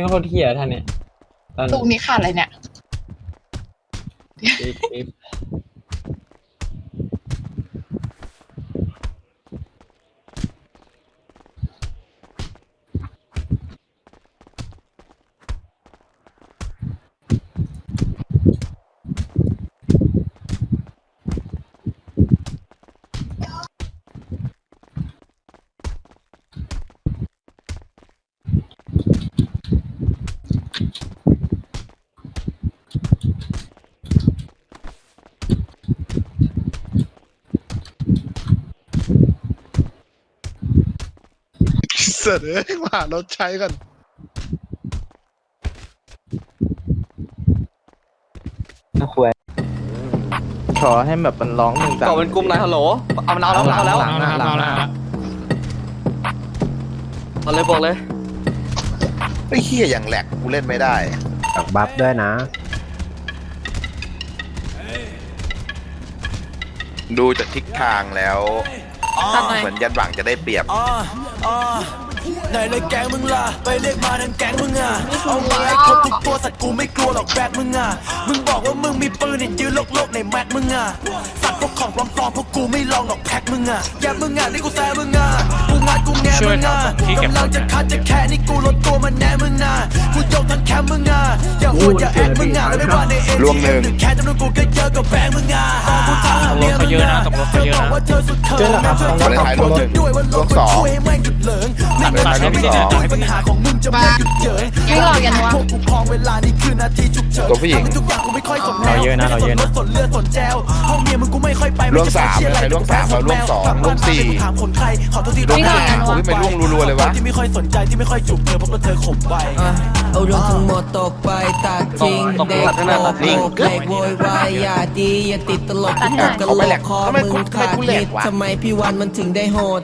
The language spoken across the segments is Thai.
เขาเป็นคนเที่ยท่านเนี่ยตอนลูกนี้ขาดอะไรเนี่ย ปิ๊บปิ๊บ เสนอมาหารถใช้กันควรขอให้แบบมันร้องหนึ่งสามก่อเป็นกลุ่มไหนฮัลโหลเอามันเอาแล้วเอาแล้วหลังหลังหลังหลังเอาเลยบอกเลยไอ้เฮียอย่างแหลกกูเล่นไม่ได้ฝากบัฟด้วยนะ ดูจากทิศทางแล้ว เหมือนยันหวังจะได้เปรียบอ่าอ่า ไหนเลยแก๊งมึงล่ะไปเรียกมาทั้งแก๊งมึงอะเอาไม้ครบทุกตัวสัตว์กูไม่กลัวหรอกแบกมึงอะมึงบอกว่ามึงมีปืนเนี่ยยืนโลกโลกในแม็กมึงอะสัตว์พวกของปลอมๆพวกกูไม่ลองหรอกแพ็กมึงอะอย่ามึงอะนี่กูแซ่มึงอะกูงัดกูแง่มึงอะกำลังจะคัดจะแค่นี่กูลดตัวมาแน่มึงอะกูยกทั้งแคมป์มึงอะอย่าพูดอย่าแอคมึงอะแล้วไม่ว่าในเอ็นล่วงหนึ่งหรือแค่จำนวนกูก็เยอะกว่าแบงค์มึงอะ กูทางหาเมียมึงอะเธอบอกว่าเธอสุดเธอแม่เธอวาเลนไทน์รวมหนึ่งด้วยว่าโลกรวมสองช่วยให้แม่งหยุดเหลิงไม่งั้นวาเลนไทน์รวมสองปัญหาของมึงจะไม่หยุดเยิงยังรอกันวะพวกกูพองเวลานี่คือนาทีฉุกเฉินตัวผู้หญิงทำให้ทุกอย่างกูไม่ค่อยสนแนวเราเยอะนะเราเยอะนะสนเลือดสนแจวห้องเมียมึงกูไม่ค่อยไปร่วมสามไจะไปเชียร์ใครร่วมสามเราร่วมสองร่วมสี่ถามคนใครขอโทษที่ร่วมห้าร้องโอ้ยมันร่วงรัวๆเลยวะที่ไม่ค่อยสนใจที่ไม่ค่อยจูบเธอเพราะว่าเธอข่มไวเอาเรื่องทั้งหมดตกไปตัดทิ้งตกเด็กตัดข้างหน้าตัดทิ้งโกเด็กโวยวายอย่าดีอย่าติดตลกกูตกกระโหลกคอทำไมมึกูงขาดทำไมกูแหลฮิกตวะทำไมพี่วันมันถึงได้โหด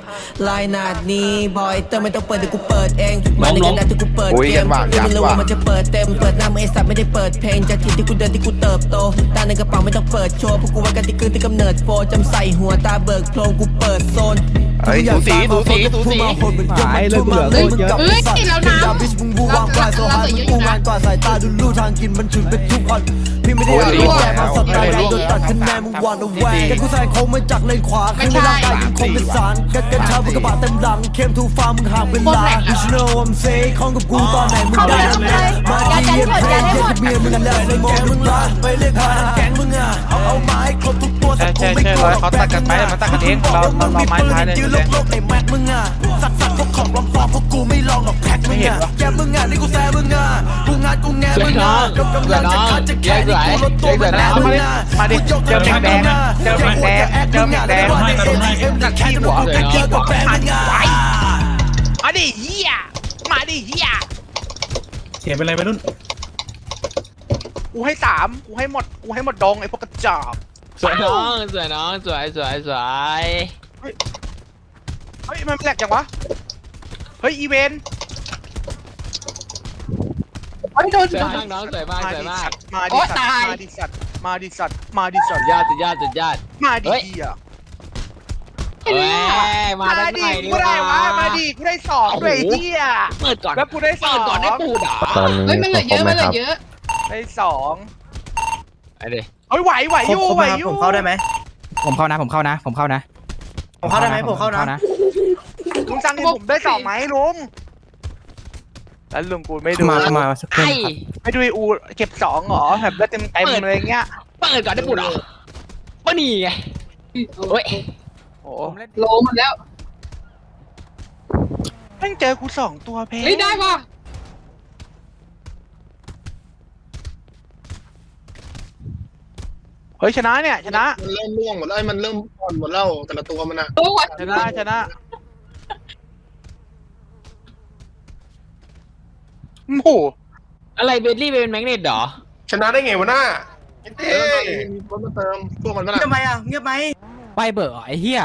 ลายหนาดนี้บอยเตอร์ไม่ต้องเปิดเดี๋ยวกูเปิดเองมาในกระดาษที่กูเปิดโอ้ยเกยัมนหว่างไม่รู้ยันหว่างว่ามันจะเปิดเต็มเปิดหน้ามือไอสัตว์ไม่ได้เปิดเพลงจากที่ที่กูเดินที่กูเติบโตตาในกระเป๋าไม่ต้องเปิดโชว์พวกกูว่ากันที่คืนที่กำเนิดโฟจำใส่หัวตาเบิกโพรงกูเปิดโซนเฮ้ยสูสีสูสีสูสีหายเลยกูเหลือโคตรเยอะเอ้ยแล้วน้ำยาบิชมึงบูวางกว่าโซฮามึงกูงานกว่าสายตาดูลู่ทางกินมันฉุนเป็นทุกวัน พี่ไม่ได้อยากรู้แกมาสับไตโดนตัดคะแนนมึงวานเอาแหวกแกกูแซงโค้งมาจากเลนขวาขึ้นไม่ร่างกายยังคงเป็นสารกันกันชาบนกระบะเต็มหลังเข้มทูฟ้ามึงห่างเป็นลา You should know I'm say ของกับกูตอนไหนมึงได้ทำไงมาที่เย็นเพลงเย็นเมียมึงแล้วในแกงมึงละไปเรียกมาแกงมึงอะเอาเอาไม้ครบทุกตัวสัตว์กูไม่กลัวหรอกแบกมึงอะเราเราไม้ท้ายเลยยืนโลกโลกในแม็กมึงอะสัตว์สัตว์พวกของปลอมปลอมพวกกูไม่ลองหรอกแพ็กมึงอะแกมึงอะนี่กูแซ่มึงอะ กูงัดกูแง่มึงอะกำลังจะคัดจะแค่นี่กูลดตัวมาแน่มึงอะกูยกทั้งแคมป์มึงอะเจอแม็กแดงเจอแม็กแดงให้ตรงให้แค่จำนวนกูก็เยอะกว่าแบงค์มึงอะมาดิเฮียมาดิเฮียเสียเป็นไรไปรุ่นกูให้สามกูให้หมดกูให้หมดดงไอ้พวกกระจอกสวยน้องสวยน้องสวยสวยสวยเฮ้ยมันแปลกจังวะเฮ้ยอีเวนต์ โอ้ยโดนสวยมากน้องสวยมากมาสวยดิมาสักตว์มาดิโอ๊ยสัตตายว์ มาดิสัตว์ มาดิสัตว์ มาดิสัตว์ยอดสุดยอดสุดยอดมาดิเฮ้ยเฮียเฮ้ยมามาได้ดิไหนกูได้วะมาดิกูได้สองด้วยไอ้เฮียเปิดก่อนแล้วกูได้สองเปิดก่อนได้ปูดเหรอตอนเฮ้ยนี้มันเหคลืรอบเยอะไหมมันเหลืครัอบเยอะได้สองไอ้เด็กเฮ้ยไหวไหวอยู่ไหวอยู่ผมเข้าได้ไหมผมเข้านะผมเข้านะ ผมเข้านะผมเข้าได้ไหมผมเข้านะลุงสั่งให้ผมได้สองไหมลุง แล้วลุงกูไม่ดูมาเข้ามาสักครู่ไอ้ไม่ดูไอ้อูเก็บสองเหรอแบบได้เต็มเต็มๆเลยเงี้ยเปิดก่อนได้ปูดเหรอปะนี่ไงเฮ้ยโอ้โลหมดแล้วแม่งเจอกูสองตัวเพเฮ้ยได้ป่ะเฮ้ยชนะเนี่ยชนะมันเริ่มร่วงหมดแล้วมันเริ่มอ่อนหมดแล้วแต่ละตัวมันอะโอ้ยชนะชนะ โอ้โหอะไรเบลลี่เป็นแมกเนตเหรอชนะได้ไงวะหน้าเอ้ยมีคนมาเติมพวกมันมาละเงียบไหมอะเงียบไหมไปเบอร์ไอ้เหี้ย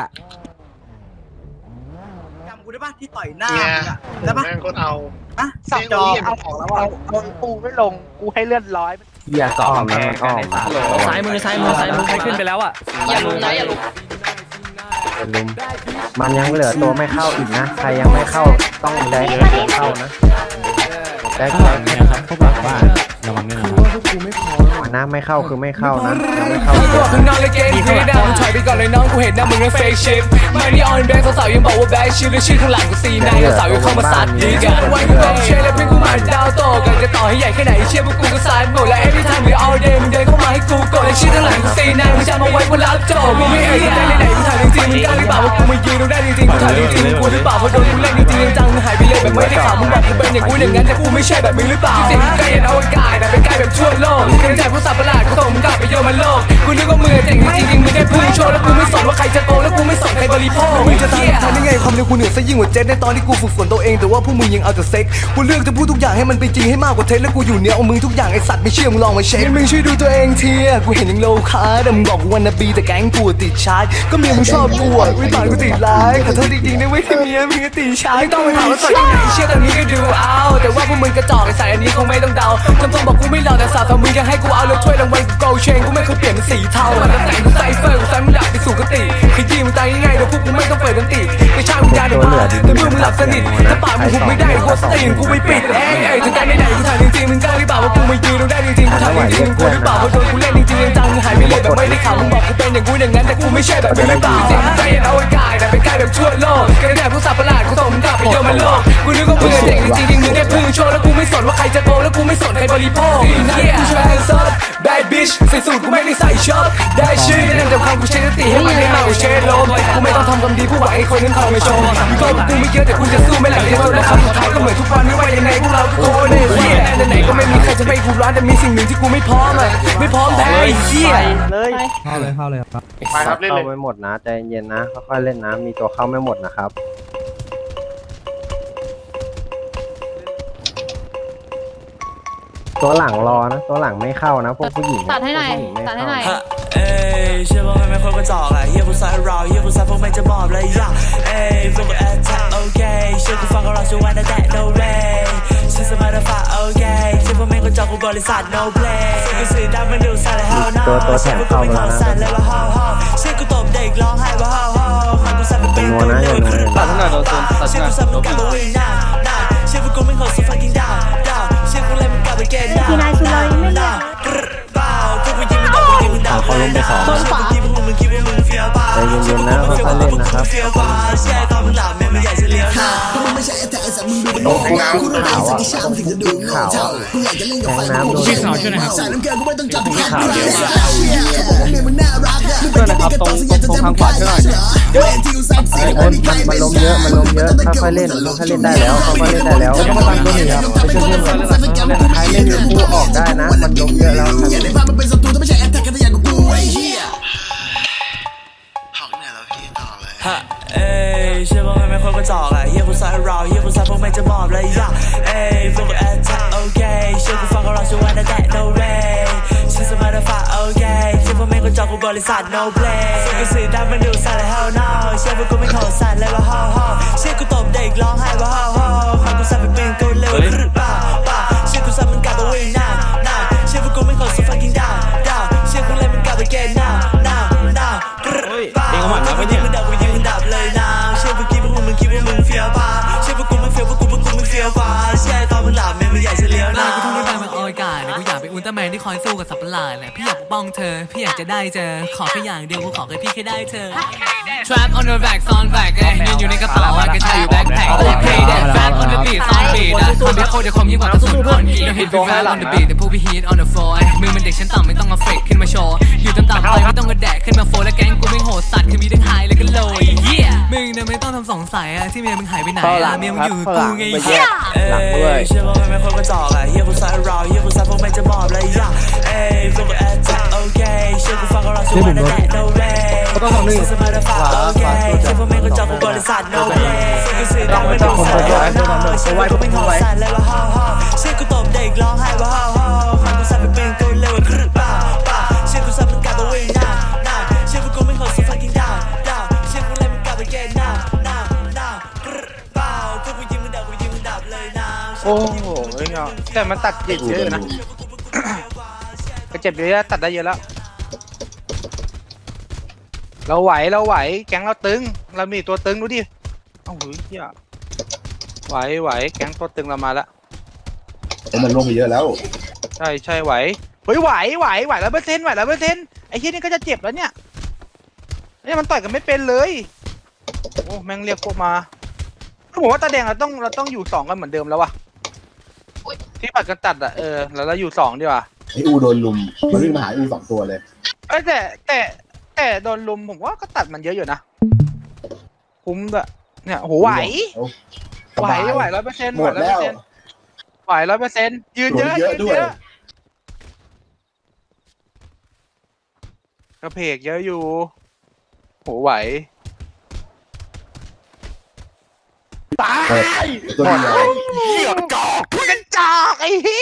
จำกูได้ปะที่ต่อยหน้าเนี่ยมึงอะได้ปะแม่งโคตรเอาอะสับจจออเอาของแล้วเอาเอาปูไม่ลงกูให้เลื่อนร้อยเหี้ยก็อ้อมนะมันอ้อมนะซ้ายมือซ้ายมือซ้ายมือใครขึ้นไปแล้วอะอย่าลุมนะอย่าลุมอย่าลุมมันยังเหลือตัวไม่เข้าอีกนะ ใครยังไม่เข้าต้องได้เดิน เข้านะแจ็คครับพวกหลังบ้านระวังด้วยนะครับนะไม่เข้าคือไม่เข้านะยังไม่เข้ากูบอกข้างนอกเลยเกมฟรีดาวถอยไปก่อนเลยน้องกูเห็นหน้ามึงนั้นเฟกชิปไม่นี่ออนแบงค์สาวๆยังบอกว่าแบกชิปและชื่อข้างหลังกูซีนายสาวๆยังเข้ามาซัดดีกันไว้กูบอกเชยและเพื่อนกูมาดาวโตกันจะต่อให้ใหญ่แค่ไหนเชื่อพวกกูก็สายหมดและ every time หรือ all day มึงเดินเข้ามาให้กูกดและชื่อข้างหลังกูซีนายมึงจำเอาไว้ว่ารับโจกูไม่เอ่ยสนใจไหนๆกูถ่าย จริงๆมึงกล้าหรือเปล่าว่ากูมายืนตรงได้จริงๆกูถ่ายจริงๆกูหรือเปล่าเพราะโดนกูเล่นจริงๆจังมึงหายไปเลยแบบไม่ได้ข่าวมึงบอกกูเป็นอย่างกูอย่างนั้นแต่กูไม่ใช่แบบมึงหรือเปล่าจริงๆกูก็เห็นเอาอากาศแต่เป็นใกายแบบทั่วโลกกระจายผู้สับประหลาดกูส่งมึงกลับไปโยนมันโลกกูนึกว่ามึงเจ๋งจริงๆมึงแค่พุ่งโชว์แล้วกูไม่สนว่าใครจะโกงแล้วกูไม่สนใครบริโภคมึงจะทำทันได้ไงความเร็วกูเหนือซะยิ่งกว่าเจ็ตในตอนที่กูฝึกฝนตัวเองแต่ว่าพวกมึงยังเอาแต่เซ็กกูเลือกจะพูดทุกอย่างให้มันเป็นจริงให้มากกว่าเท็จแล้วกูอยู่เหนือเอามึงทุกอย่างไอสัตว์ไม่เชื่อมึงลองมาเช็คมึงช่วยดูตัวเองทีอะกูเห็นยังโลคาแต่มึงบอกกูวันนาบีแต่แก๊งกูติดชาร์จก็มีมึงชอบกูอะวิบานกูติดไลค์ขอโทษจริงๆนะเว้ยที่เมียมึงก็ติดชาร์จไม่ต้องไปถามว่าสดยังไงเชื่อตอนนี้ก็ดูเอาแต่ว่าพวกมึงกระจอกไอสายอันนี้คงไม่ต้องเดาจำต้องบอกกูไม่หลอกแต่สาวสาวมึงยังให้กูเอาแล้วถ้วยรางวัลกูโกลเชนกูไม่เคยเปลี่ยนเป็นสีเทามันแต่งกูใส่เฟอร์กูใส่มึงดับไปสู่กติขยี้มึงตายง่ายๆเดี๋ยวพวกกูไม่ต้องเปิดดนตรีไม่ใช่มึงยาเดี๋ยวพาแต่เมื่อมึงหลับสนิทถ้าปากมึงหุบไม่ได้กูสติกูไม่ปิดเองเอ้ยถึงการไหนๆกูถ่ายจริงๆมึงกล้าหรือเปล่าว่ากูมายืนตรงได้จริงๆกูถ่ายจริงๆมึงกลัวหรือเปล่าว่าโดนกูเล่นจริงๆจังๆหายไปเลยแบบไม่ได้ข่าวมึงบอกกูเป็นอย่างกูอย่างนั้นแต่กูไม่ใช่แบบมึงหรือเปล่าเสียงใจเอาไว้กายแต่เป็นกายแบบชั่วโลกกระแดดผู้สับประหลาด กูส่งมึงกลับไปโยนมันโลกกูนึกว่ามึงเจ๋งจริงๆมึงแค่พึ่งโชว์แล้วกูไม่สนว่าใครจะโกงแล้วกูไม่สนใครบริโภคกูช่วยแอนซ์ bad bitch ใส่สูทกูไม่ได้ใส่ช็อปได้ชื่อนั่นจำคำกูใช้สติให้มันได้มากกว่าเชดโลมกูไม่ต้องทำความดีผู้หวังให้คนนั้นเขาไม่ชมมึงก็กูไม่เยอะแต่กูจะสู้ไม่หลังที่สุดแล้วคำสุดท้ายก็เหมือนทุกวันไม่ว่ายังไงพวกเราทุกคนเนี่ยเฮียไหนๆก็ไม่มีใครจะไม่กูร้านแต่มีสิ่งหนึ่งที่กูไม่พร้อมอะไม่พร้อมแพ้ไอ้เฮียเลยเข้าเลยเข้าเลยครับไปครับเล่นเข้าเลยไม่หมดนะใจเย็นนะค่อยๆเล่นนะมีตัวเข้าไม่หมดนะครับ ตัวหลังรอนะ ตัวหลังไม่เข้านะพวกผู้หญิงตัดให้หน่อยพวกผู้ญิงไม่ตัดให้หน่อย เข้าเอ้ยเชื่อว่ามันไม่ควรกระจอกอะเฮียผู้ชายเราเฮียผู้ชายพวกไม่จะมอบเลยย่าเอ้ยพวกแอตแทกโอเคเชื่อกูฟังก็เราช่วยวันแต่ no way ฉันสมาร์ทฟ้าโอเคเชื่อว่าไม่ควรจอกกูบริษัท no play สิ่งกูสื่อดังมันดูสั่นเลย hell no ตัวตัวแถมเข้ามาแล้วนะสั่นเลยว่า how how เชื่อกูตบเด็กร้องไห้ว่า how how ความกูสั่นเป็นเป็นตัวเร็วขึ้นตัดหน่อยโดนโซนตัดหเชื่อน่อยกูสั่นมันกลับมาวิ่งหน้าหน้าเชื่อพวกกูไม่ขอสู้ fucking down down เชื่อกูเลยมันกลับไปเกณฑ์หน้าพี่นายสุดเลยไม่เรียกเปล่าพวกกูยิงมันดอกกูยิงมันดาวเขาลงไปสองต้นฝาคิดว่า มึงคิดว่ามึงเฟี้ยวเปล่าใจเย็นๆนะค่อยๆเล่นนะครับเฟี้ยวกว่าเชื่องหลับแม่มึงใหญ่เฉลียวหน้าตรงขาวอะตรงขาวอะแทงน้ำโดนพี่ขาวช่วยหน่อยครับขาวเดียวอะช่วยนะครับตรงตรงทางขวาช่วยหน่อยเอ้ยมันมันมันล้มเยอะมันล้มเยอะค่อยๆเล่นค่อยๆเล่นได้แล้วค่อยๆเล่นได้แล้วไม่ต้องตังตัวหนีครับไปช่วยเพื่อนก่อนใครเล่นอยู่คู่ออกได้นะ มันล้มเยอะแล้ว พวกไม่จะมอบเลยย่าเอ้ยพวกแอตแทกโอเคเชื่อกูฟังก็เราช่วยวันแต่ no way ฉันสมาร์ทฟ้าโอเคเชื่อว่าไม่ควรจอกกูบริษัท no play สิ่งกูสื่อดังมันดูสั่นเลย hell no เนี่ยกูอร้าแมนที่คอยสู้กับสัตว์ประหลาดเนี่ยพี่อยากปกป้องเธอ พี่อยากจะได้เจอ ขอแค่อย่างเดียวกูขอแค่พี่แค่ได้เธอ Trap on the back ซ่อนแบกเอ้ยยืนอยู่ในกระเป๋ากระชายอยู่แบ็คแพ็คโอเคเด็ด Fat on the beat ซ่อนบีดนะคอมพิวโคตรจะคมยิ่งกว่ากระสุนคอนกรีต hit me fat on the beat แต่พวกพี่ hit on the floor ไอ้มือมันเด็กฉันต่ำไม่ต้องมาเฟกขึ้นมาโชว์อยู่ต่ำๆไปไม่ต้องกระแดกขึ้นมาโฟและแก๊งกูไม่โหดสัตว์คือมีทั้งไฮและ งทำสงสัยอะที่เมียมึงหายไปไหนอะเมียมึงอยู่กับกูไงเหี้ยหลังด้วย เชื่อว่ามันไม่ควรกระจอกอะเฮียผู้ชายเราเฮียผู้ชายพวกไม่จะมอบเลยย่าเอ้ยพวกแอตแทกโอเคเชื่อกูฟังก็เราช่วยวันแต่ no way ต้องทำหนึ่งสมาร์ทฟ้าโอเคเชื่อพวกไม่ควรจอกกูบริษัท no play สิ่งกูสื่อดังมันดูสั่นเลยเชื่อกูไม่ขอสั่ โอ้โหเฮ้ยเนาะแต่มันตัดเจ็บเยอะนะก็เจ็บเยอะตัดได้เยอะแล้ว เราไหวเราไหว แก๊งเราตึง เรามีตัวตึงดูดิเอ้าเฮ้ยเหี้ยไหวไหวแก๊งตัวตึงเรามาละมันลงไปเยอะแล้ว ใช่ใช่ไหวเฮ้ยไหวไหวไหวร้อยเปอร์เซ็นต์ไหวร้อยเปอร์เซ็นต์ไอ้เฮียนี่ก็จะเจ็บแล้วเนี่ยเนี่ยมันต่อยกันไม่เป็นเลยโอ้แม่งเรียกพวกมาคือผมว่าตาแดงเราต้องเราต้องอยู่สองกันเหมือนเดิมแล้ววะที่ ปัดกันตัดอะเออแล้วเราอยู่สองดีกว่าไอ้อูโดนลุม มันวิ่งมาหาอูสองตัวเลย เอ้ยแต่แต่แต่โดนลุมผมว่าก็ตัดมันเยอะอยู่นะคุ้มด้วยเนี่ยโหไหวไหวไหวร้อยเปอร์เซ็นต์หไหมวดร้อยแล้เปอวร์เซ็นต์ไหวร้อยเปอร์เซ็นต์ยืนเยอะโดนเยอะยืนด้วยเยอะกระเพกเยอะอยู่โหไหวตัวเดียวเหี้ยจอกพูด กันจอกไอ้เหี้ย